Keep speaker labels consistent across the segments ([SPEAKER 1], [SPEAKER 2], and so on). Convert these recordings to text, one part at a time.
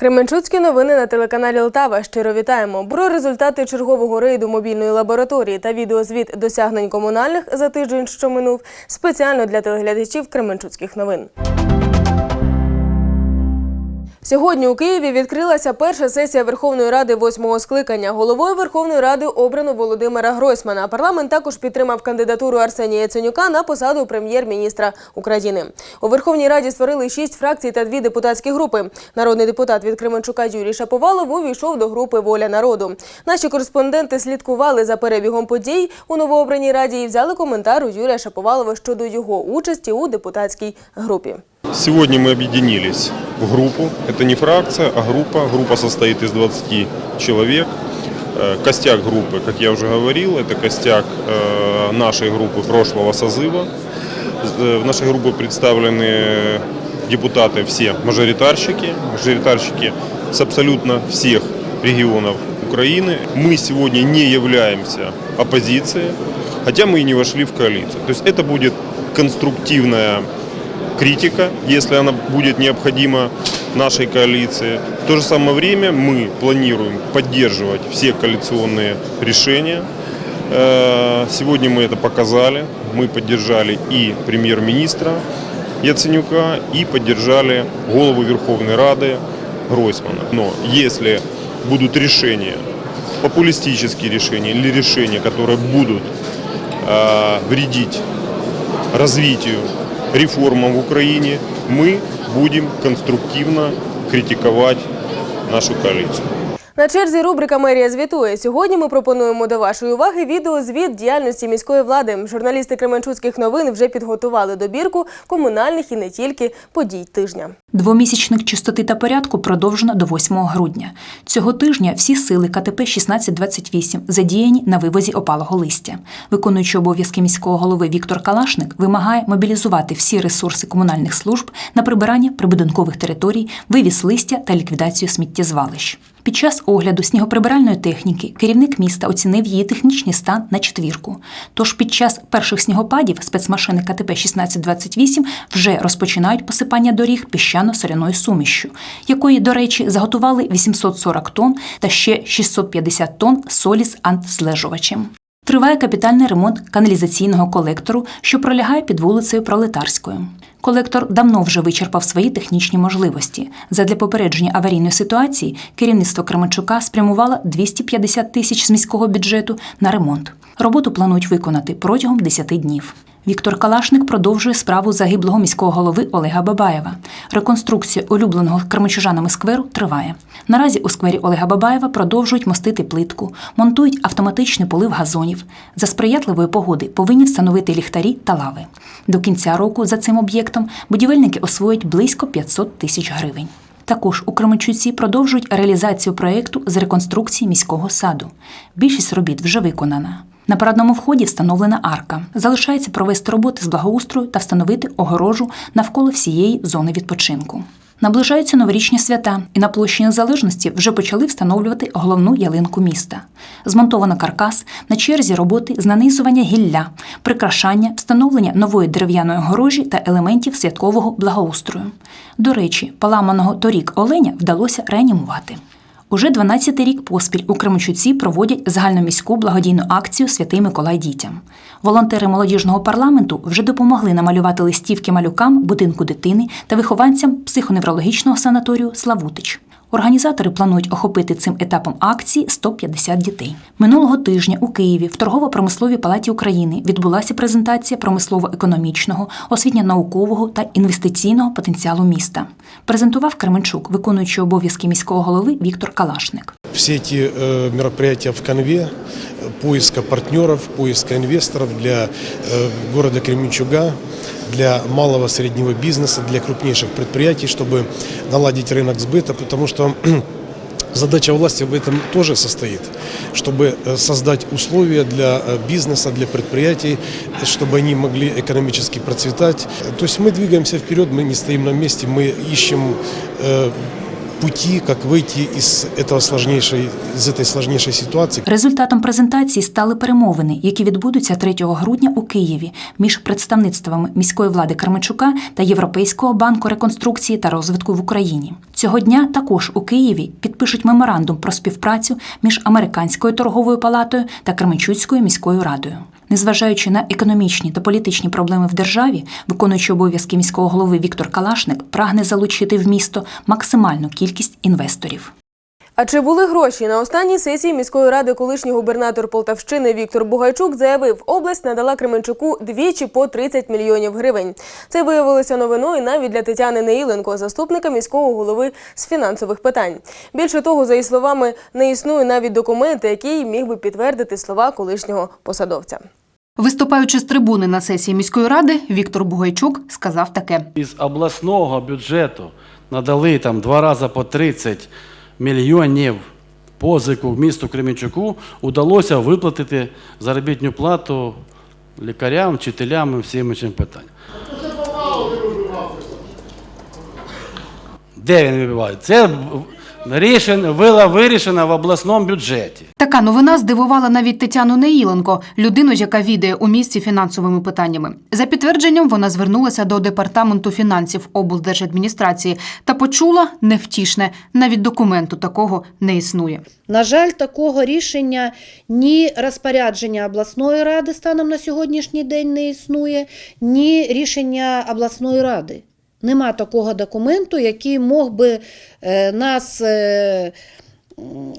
[SPEAKER 1] Кременчуцькі новини на телеканалі Лтава. Щиро вітаємо. Про результати чергового рейду мобільної лабораторії та відеозвіт досягнень комунальних за тиждень, що минув, спеціально для телеглядачів Кременчуцьких новин. Сьогодні у Києві відкрилася перша сесія Верховної Ради восьмого скликання. Головою Верховної Ради обрано Володимира Гройсмана. Парламент також підтримав кандидатуру Арсенія Яценюка на посаду прем'єр-міністра України. У Верховній Раді створили шість фракцій та дві депутатські групи. Народний депутат від Кременчука Юрій Шаповалов увійшов до групи Воля народу. Наші кореспонденти слідкували за перебігом подій у новообраній раді і взяли коментар у Юрія Шаповалова щодо його участі у депутатській групі.
[SPEAKER 2] Сегодня мы объединились в группу. Это не фракция, а группа. Группа состоит из 20 человек. Э, Костяк группы, как я уже говорил, это костяк э, нашей группы прошлого созыва. Э, В нашей группе представлены депутаты все мажоритарщики, мажоритарщики с абсолютно всех регионов Украины. Мы сегодня не являемся оппозицией, хотя мы и не вошли в коалицию. То есть это будет конструктивная критика, если она будет необходима нашей коалиции. В то же самое время мы планируем поддерживать все коалиционные решения. Э, Сегодня мы это показали. Мы поддержали и премьер-министра Яценюка, и поддержали голову Верховной Рады Гройсмана. Но если будут решения, популистические решения или решения, которые будут э, вредить развитию, реформам в Украине, мы будем конструктивно критиковать нашу коалицию.
[SPEAKER 1] На черзі рубрика Мерія звітує. Сьогодні ми пропонуємо до вашої уваги відеозвіт діяльності міської влади. Журналісти Кременчуцьких новин вже підготували добірку комунальних і не тільки подій тижня.
[SPEAKER 3] Двомісячник чистоти та порядку продовжено до 8 грудня. Цього тижня всі сили КТП 1628 задіяні на вивозі опалого листя. Виконуючи обов'язки міського голови Віктор Калашник вимагає мобілізувати всі ресурси комунальних служб на прибирання прибудинкових територій, вивіз листя та ліквідацію сміттєзвалищ. Під час огляду снігоприбиральної техніки керівник міста оцінив її технічний стан на четвірку. Тож під час перших снігопадів спецмашини КТП 1628 вже розпочинають посипання доріг піщано-соляною сумішю, якої, до речі, заготували 840 тонн та ще 650 тонн солі з антзлежувачем. Триває капітальний ремонт каналізаційного колектору, що пролягає під вулицею Пролетарською. Колектор давно вже вичерпав свої технічні можливості. Задля попередження аварійної ситуації керівництво Кременчука спрямувало 250 тисяч з міського бюджету на ремонт. Роботу планують виконати протягом 10 днів. Віктор Калашник продовжує справу загиблого міського голови Олега Бабаєва. Реконструкція улюбленого кременчужанами скверу триває. Наразі у сквері Олега Бабаєва продовжують мостити плитку, монтують автоматичний полив газонів. За сприятливої погоди повинні встановити ліхтарі та лави. До кінця року за цим об'єктом будівельники освоять близько 500 тисяч гривень. Також у Кременчуці продовжують реалізацію проєкту з реконструкції міського саду. Більшість робіт вже виконана. На парадному вході встановлена арка. Залишається провести роботи з благоустрою та встановити огорожу навколо всієї зони відпочинку. Наближаються новорічні свята, і на площі Незалежності вже почали встановлювати головну ялинку міста. Змонтовано каркас, на черзі роботи з нанизування гілля, прикрашання, встановлення нової дерев'яної огорожі та елементів святкового благоустрою. До речі, поламаного торік оленя вдалося реанімувати. Уже 12-й рік поспіль у Кременчуці проводять загальноміську благодійну акцію Святий Миколай дітям. Волонтери молодіжного парламенту вже допомогли намалювати листівки малюкам будинку дитини та вихованцям психоневрологічного санаторію Славутич. Організатори планують охопити цим етапом акції 150 дітей. Минулого тижня у Києві в торгово-промисловій палаті України відбулася презентація промислово-економічного, освітньо-наукового та інвестиційного потенціалу міста. Презентував Кременчук, виконуючий обов'язки міського голови Віктор Калашник.
[SPEAKER 4] Все эти э, мероприятия в конве, поиска партнеров, поиска инвесторов для э, города Кременчуга, для малого среднего бизнеса, для крупнейших предприятий, чтобы наладить рынок сбыта, потому что Задача власти в этом тоже состоит, чтобы э, создать условия для бизнеса, для предприятий, чтобы они могли экономически процветать. То есть мы двигаемся вперед, мы не стоим на месте, мы ищем пути, как выйти из, этого сложнейшей, из этой сложнейшей ситуации.
[SPEAKER 3] Результатом презентації стали перемовини, які відбудуться 3 грудня у Києві між представництвами міської влади Кременчука та Європейського банку реконструкції та розвитку в Україні. Цього дня також у Києві підпишуть меморандум про співпрацю між американською торговою палатою та Кременчуцькою міською радою. Незважаючи на економічні та політичні проблеми в державі, виконуючий обов'язки міського голови Віктор Калашник прагне залучити в місто максимальну кількість інвесторів.
[SPEAKER 1] А чи були гроші на останній сесії міської ради колишній губернатор Полтавщини Віктор Бугайчук заявив, область надала Кременчуку двічі по 30 мільйонів гривень. Це виявилося новиною навіть для Тетяни Неїленко, заступника міського голови з фінансових питань. Більше того, за її словами, не існує навіть документа, який міг би підтвердити слова колишнього посадовця.
[SPEAKER 5] Виступаючи з трибуни на сесії міської ради, Віктор Бугайчук сказав таке:
[SPEAKER 6] Із обласного бюджету надали там два рази по 30 мільйонів позику в місту Кременчуку, удалося виплатити заробітну плату лікарям, вчителям і всім іншим питанням. Де він вибиває? Це рішення, було вирішено в обласному бюджеті.
[SPEAKER 5] Така новина здивувала навіть Тетяну Неїленко, людину, яка відає у місті фінансовими питаннями. За підтвердженням вона звернулася до департаменту фінансів облдержадміністрації та почула невтішне. Навіть документу такого не існує.
[SPEAKER 7] На жаль, такого рішення ні розпорядження обласної ради станом на сьогоднішній день не існує, ні рішення обласної ради. Нема такого документу, який мог би е, нас е,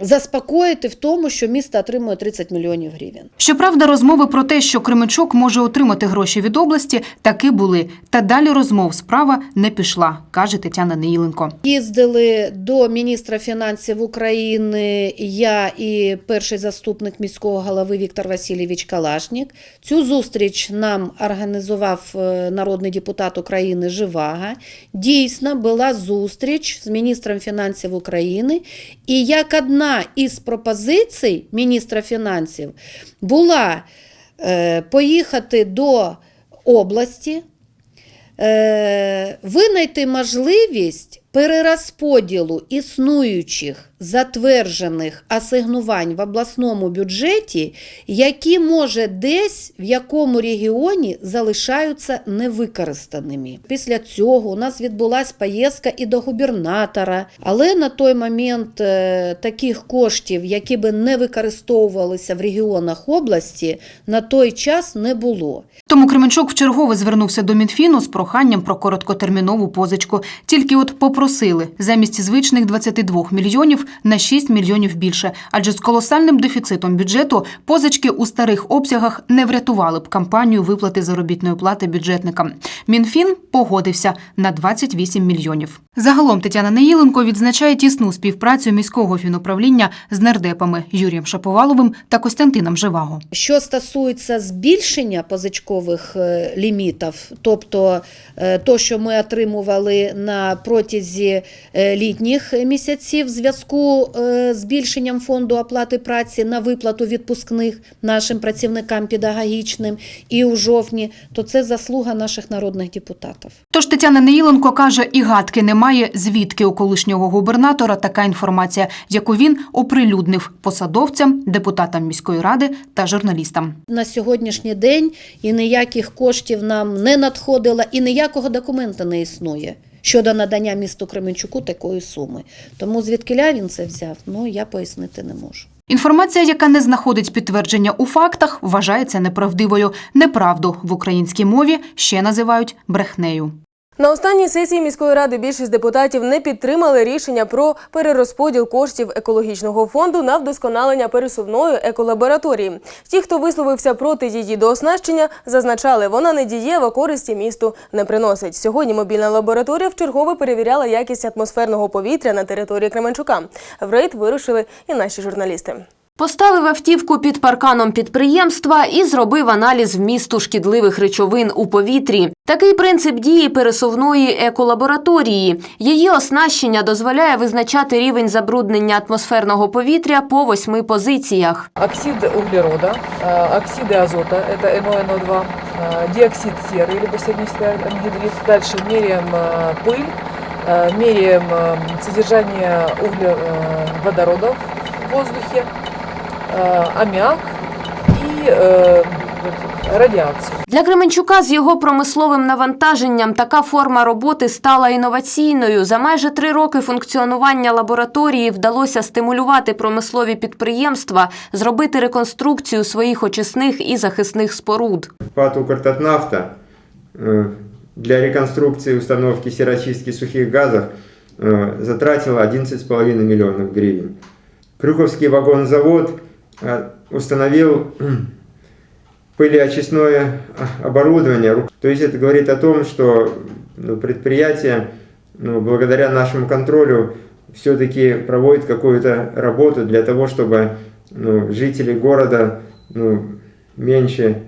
[SPEAKER 7] заспокоїти в тому, що місто отримує 30 мільйонів гривень.
[SPEAKER 5] Щоправда, розмови про те, що Кременчук може отримати гроші від області, таки були. Та далі розмов справа не пішла, каже Тетяна Неїленко.
[SPEAKER 7] Їздили до міністра фінансів України я і перший заступник міського голови Віктор Васильович Калашнік. Цю зустріч нам організував е, народний депутат України Живага. Дійсно, була зустріч з міністром фінансів України. І як одна із пропозицій міністра фінансів була е, поїхати до області е, винайти можливість перерозподілу існуючих затверджених асигнувань в обласному бюджеті, які може десь в якому регіоні залишаються невикористаними. Після цього у нас відбулася поїздка і до губернатора, але на той момент е, таких коштів, які би не використовувалися в регіонах області, на той час не було.
[SPEAKER 5] Тому Кременчук вчергове звернувся до Мінфіну з проханням про короткотермінову позичку. Тільки от попросили замість звичних 22 мільйонів на 6 мільйонів більше. Адже з колосальним дефіцитом бюджету позички у старих обсягах не врятували б кампанію виплати заробітної плати бюджетникам. Мінфін погодився на 28 мільйонів. Загалом Тетяна Неїленко відзначає тісну співпрацю міського фінуправління з нардепами Юрієм Шаповаловим та Костянтином Живаго.
[SPEAKER 7] Що стосується збільшення позичкових е, лімітів, тобто е, то, що ми отримували на протязі е, літніх місяців в зв'язку е, з збільшенням фонду оплати праці на виплату відпускних нашим працівникам педагогічним і у жовтні, то це заслуга наших народних депутатів.
[SPEAKER 5] Тож Тетяна Неїленко каже, і гадки немає, звідки у колишнього губернатора така інформація, яку він оприлюднив посадовцям, депутатам міської ради та журналістам.
[SPEAKER 7] На сьогоднішній день і ніяких коштів нам не надходило, і ніякого документа не існує щодо надання місту Кременчуку такої суми. Тому звідкиля він це взяв, ну я пояснити не можу.
[SPEAKER 5] Інформація, яка не знаходить підтвердження у фактах, вважається неправдивою. Неправду в українській мові ще називають брехнею.
[SPEAKER 1] На останній сесії міської ради більшість депутатів не підтримали рішення про перерозподіл коштів екологічного фонду на вдосконалення пересувної еколабораторії. Ті, хто висловився проти її дооснащення, зазначали, вона не дієва, користі місту не приносить. Сьогодні мобільна лабораторія вчергове перевіряла якість атмосферного повітря на території Кременчука. В рейд вирушили і наші журналісти.
[SPEAKER 8] Поставив автівку під парканом підприємства і зробив аналіз вмісту шкідливих речовин у повітрі. Такий принцип дії пересувної еколабораторії. Її оснащення дозволяє визначати рівень забруднення атмосферного повітря по восьми позиціях.
[SPEAKER 9] оксид углерода, э, оксиды азота, это NO2, э, диоксид серы, либо сернистый ангидрид. Дальше меряем э, пыль, Э, Меряем э, содержание углеводородов в воздухе, э, аммиак и э, радиацию.
[SPEAKER 8] Для Кременчука з його промисловим навантаженням така форма роботи стала інноваційною. За майже три роки функціонування лабораторії вдалося стимулювати промислові підприємства, зробити реконструкцію своїх очисних і захисних споруд.
[SPEAKER 10] ПАТ «Укртатнафта» э, для реконструкции установки серочистки сухих газов э, затратила 11,5 миллионов гривен. Крюковский вагонзавод э, установил пылеочистное а, оборудование. То есть это говорит о том, что ну, предприятие, ну, благодаря нашему контролю, все-таки проводит какую-то работу для того, чтобы ну, жители города ну, меньше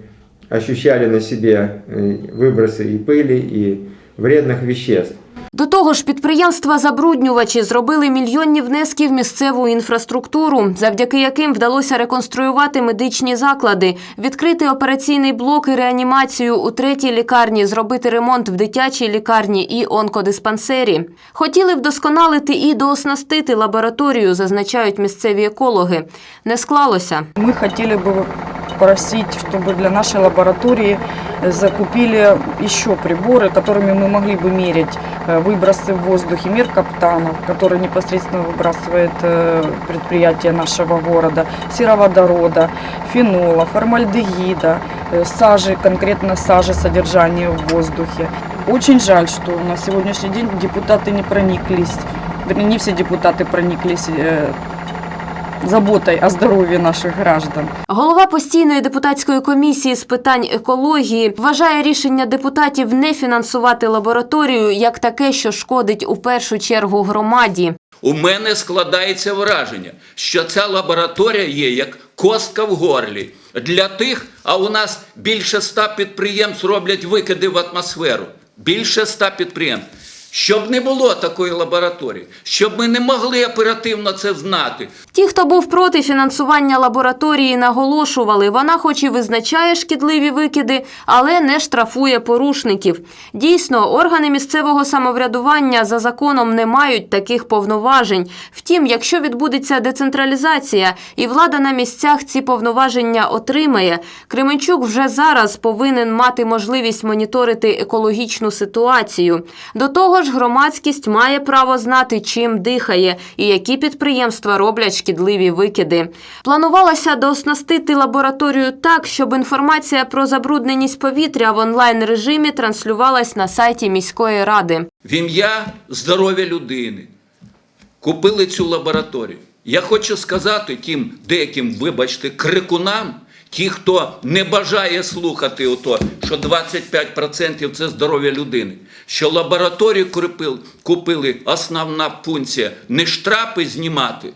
[SPEAKER 10] ощущали на себе э, выбросы и пыли, и вредных веществ.
[SPEAKER 8] До того ж, підприємства-забруднювачі зробили мільйонні внески в місцеву інфраструктуру, завдяки яким вдалося реконструювати медичні заклади, відкрити операційний блок і реанімацію у третій лікарні, зробити ремонт в дитячій лікарні і онкодиспансері. Хотіли вдосконалити і дооснастити лабораторію, зазначають місцеві екологи. Не склалося.
[SPEAKER 11] Мы хотели бы просить, чтобы для нашей лаборатории закупили еще приборы, которыми мы могли бы мерить э, выбросы в воздухе, мер каптанов, который непосредственно выбрасывает э, предприятие нашего города, сероводорода, фенола, формальдегида, э, сажи, конкретно сажи содержания в воздухе. Очень жаль, что на сегодняшний день депутаты не прониклись, вернее, не все депутаты прониклись э, заботой о здоровье наших граждан.
[SPEAKER 8] Голова постійної депутатської комісії з питань екології вважає рішення депутатів не фінансувати лабораторію як таке, що шкодить у першу чергу громаді.
[SPEAKER 12] У мене складається враження, що ця лабораторія є як костка в горлі для тих, а у нас більше ста підприємств роблять викиди в атмосферу. Більше ста підприємств. Щоб не було такої лабораторії, щоб ми не могли оперативно це знати,
[SPEAKER 8] Ті, хто був проти фінансування лабораторії, наголошували, вона хоч і визначає шкідливі викиди, але не штрафує порушників. Дійсно, органи місцевого самоврядування за законом не мають таких повноважень. Втім, якщо відбудеться децентралізація і влада на місцях ці повноваження отримає, Кременчук вже зараз повинен мати можливість моніторити екологічну ситуацію. До того ж, громадськість має право знати, чим дихає і які підприємства роблять шкідливі викиди. Планувалося дооснастити лабораторію так, щоб інформація про забрудненість повітря в онлайн режимі транслювалась на сайті міської ради.
[SPEAKER 12] в ім'я здоров'я людини. Купили цю лабораторію. Я хочу сказати тим деяким, вибачте, крикунам, ті, хто не бажає слухати ото, що 25% це здоров'я людини, що лабораторію купили, купили основна функція не штрафи знімати,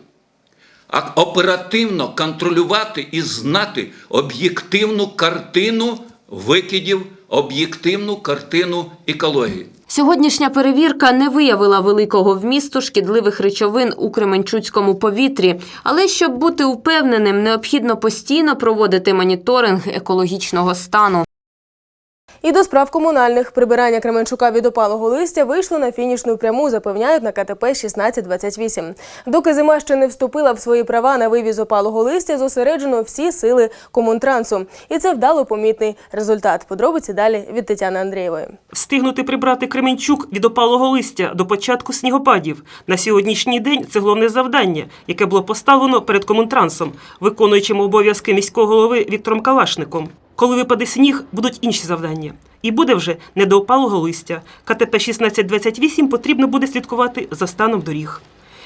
[SPEAKER 12] а оперативно контролювати і знати об'єктивну картину викидів, об'єктивну картину екології.
[SPEAKER 8] Сьогоднішня перевірка не виявила великого вмісту шкідливих речовин у Кременчуцькому повітрі, але щоб бути упевненим, необхідно постійно проводити моніторинг екологічного стану.
[SPEAKER 1] І до справ комунальних прибирання Кременчука від опалого листя вийшло на фінішну пряму, запевняють на КТП 1628. Доки зима ще не вступила в свої права на вивіз опалого листя, зосереджено всі сили комунтрансу. І це вдало помітний результат. Подробиці далі від Тетяни Андрієвої.
[SPEAKER 13] Встигнути прибрати Кременчук від опалого листя до початку снігопадів. На сьогоднішній день це головне завдання, яке було поставлено перед комунтрансом, виконуючим обов'язки міського голови Віктором Калашником. Коли випаде сніг, будуть інші завдання. І буде вже не до опалого листя. КТП 1628 потрібно буде слідкувати за станом доріг.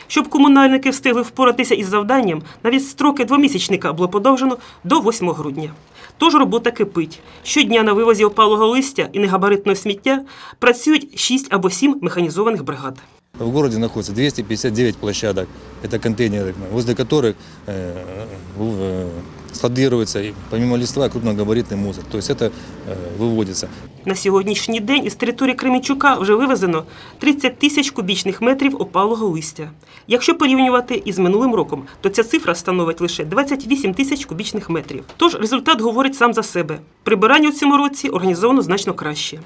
[SPEAKER 13] Щоб комунальники встигли впоратися із завданням, навіть строки двомісячника було подовжено до 8 грудня. Тож робота кипить. Щодня на вивозі опалого листя і негабаритного сміття працюють 6 або 7 механізованих бригад.
[SPEAKER 14] В городе находится 259 площадок, это контейнеры, возле которых э, в- складируется и помимо листва крупногабаритный мусор. То есть это э, выводится.
[SPEAKER 13] На сьогоднішній день із території Кремінчука вже вивезено 30 тисяч кубічних метрів опалого листя. Якщо порівнювати із минулим роком, то ця цифра становить лише 28 тисяч кубічних метрів. Тож результат говорить сам за себе. Прибирання у цьому році організовано значно краще.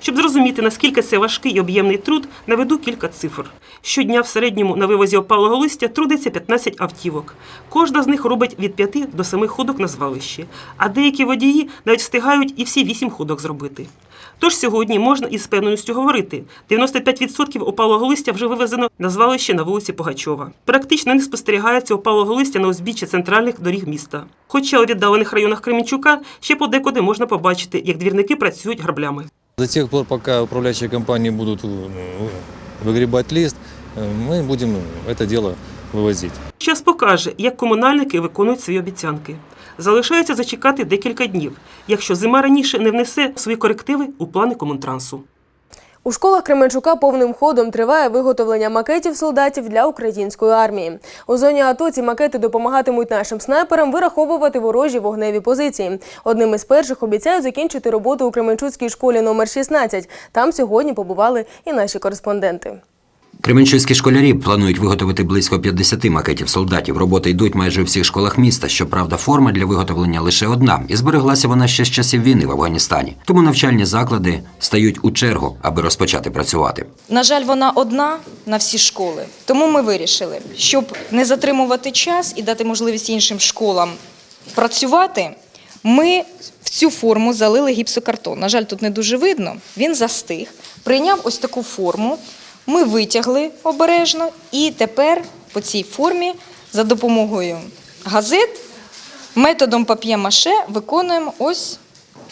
[SPEAKER 13] Щоб зрозуміти, наскільки це важкий і об'ємний труд, наведу кілька цифр. Щодня в середньому на вивозі опалого листя трудиться 15 автівок. Кожна з них робить від 5 до 7 ходок на звалищі, а деякі водії навіть встигають і всі 8 ходок зробити. Тож сьогодні можна із певненістю говорити: 95% опалого листя вже вивезено на звалище на вулиці Погачова. Практично не спостерігається опалого листя на узбіччі центральних доріг міста. Хоча у віддалених районах Кременчука ще подекуди можна побачити, як двірники працюють граблями.
[SPEAKER 14] До тех пор, пока управляющие компании будут ну, выгребать лист, э, мы будем это дело вывозить.
[SPEAKER 13] Час покаже, як комунальники виконують свої обіцянки. Залишається зачекати декілька днів, якщо зима раніше не внесе свої корективи у плани комунтрансу.
[SPEAKER 1] У школах Кременчука повним ходом триває виготовлення макетів солдатів для української армії. У зоні АТО ці макети допомагатимуть нашим снайперам вираховувати ворожі вогневі позиції. Одним із перших обіцяють закінчити роботу у Кременчуцькій школі номер 16. Там сьогодні побували і наші кореспонденти.
[SPEAKER 15] Кременчуцькі школярі планують виготовити близько 50 макетів солдатів. Роботи йдуть майже у всіх школах міста. Щоправда, форма для виготовлення лише одна, і збереглася вона ще з часів війни в Афганістані. Тому навчальні заклади стають у чергу, аби розпочати працювати.
[SPEAKER 16] На жаль, вона одна на всі школи. Тому ми вирішили, щоб не затримувати час і дати можливість іншим школам працювати. Ми в цю форму залили гіпсокартон. На жаль, тут не дуже видно. Він застиг. Прийняв ось таку форму. Ми витягли обережно, і тепер по цій формі за допомогою газет методом пап'є-маше виконуємо ось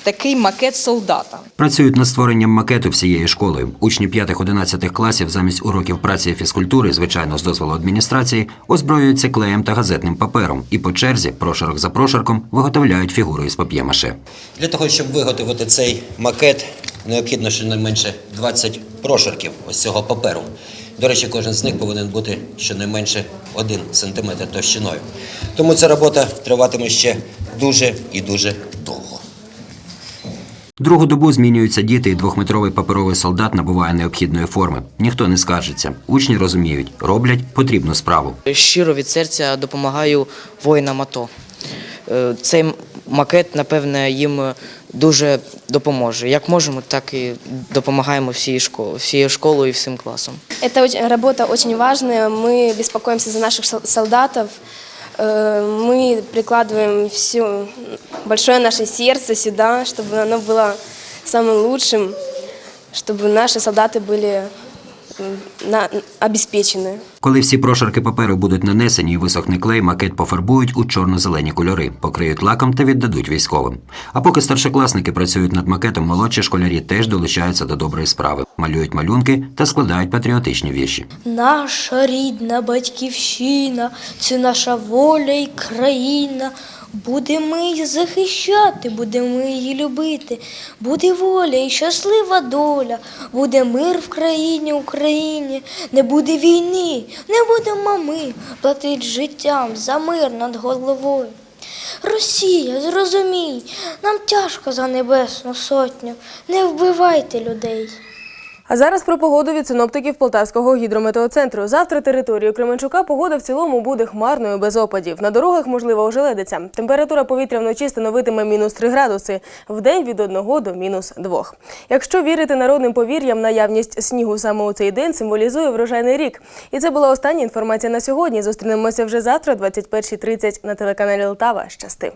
[SPEAKER 16] такий макет солдата.
[SPEAKER 15] Працюють над створенням макету всією школою. Учні 5-11 класів замість уроків праці і фізкультури, звичайно, з дозволу адміністрації, озброюються клеєм та газетним папером і по черзі, прошарок за прошарком, виготовляють фігуру із пап'є-маше.
[SPEAKER 17] Для того, щоб виготовити цей макет, необхідно щонайменше 20 прошарків ось цього паперу. До речі, кожен з них повинен бути щонайменше 1 см товщиною. Тому ця робота триватиме ще дуже і дуже довго.
[SPEAKER 15] Другу добу змінюються діти, і двохметровий паперовий солдат набуває необхідної форми. Ніхто не скаржиться. Учні розуміють, роблять потрібну справу.
[SPEAKER 18] Щиро від серця допомагаю воїнам АТО. Е, Цей макет, напевне, їм дуже допоможе. Як можемо, так і допомагаємо всією школою, всією школою і всім класом.
[SPEAKER 19] Эта оч- работа очень важная. Мы беспокоимся за наших сол- солдатов. Э, Мы прикладываем все большое наше сердце сюда, чтобы оно было самым лучшим, чтобы наши солдаты были м, на- обеспечены.
[SPEAKER 15] Коли всі прошарки паперу будуть нанесені і висохне клей, макет пофарбують у чорно-зелені кольори, покриють лаком та віддадуть військовим. А поки старшокласники працюють над макетом, молодші школярі теж долучаються до доброї справи, малюють малюнки та складають патріотичні вірші.
[SPEAKER 20] Наша рідна батьківщина, це наша воля і країна. Будемо її захищати, будемо її любити. Буде воля і щаслива доля, буде мир в країні, Україні, не буде війни, не будемо ми платити життям за мир над головою. Росія, зрозумій, нам тяжко за небесну сотню, не вбивайте людей.
[SPEAKER 1] А зараз про погоду від синоптиків Полтавського гідрометеоцентру. Завтра територію Кременчука погода в цілому буде хмарною без опадів. На дорогах можлива ожеледиця. Температура повітря вночі становитиме мінус 3 градуси, вдень від 1 до мінус 2. Якщо вірити народним повір'ям, наявність снігу саме у цей день символізує врожайний рік. І це була остання інформація на сьогодні. Зустрінемося вже завтра, 21.30 на телеканалі Лтава. Щасти.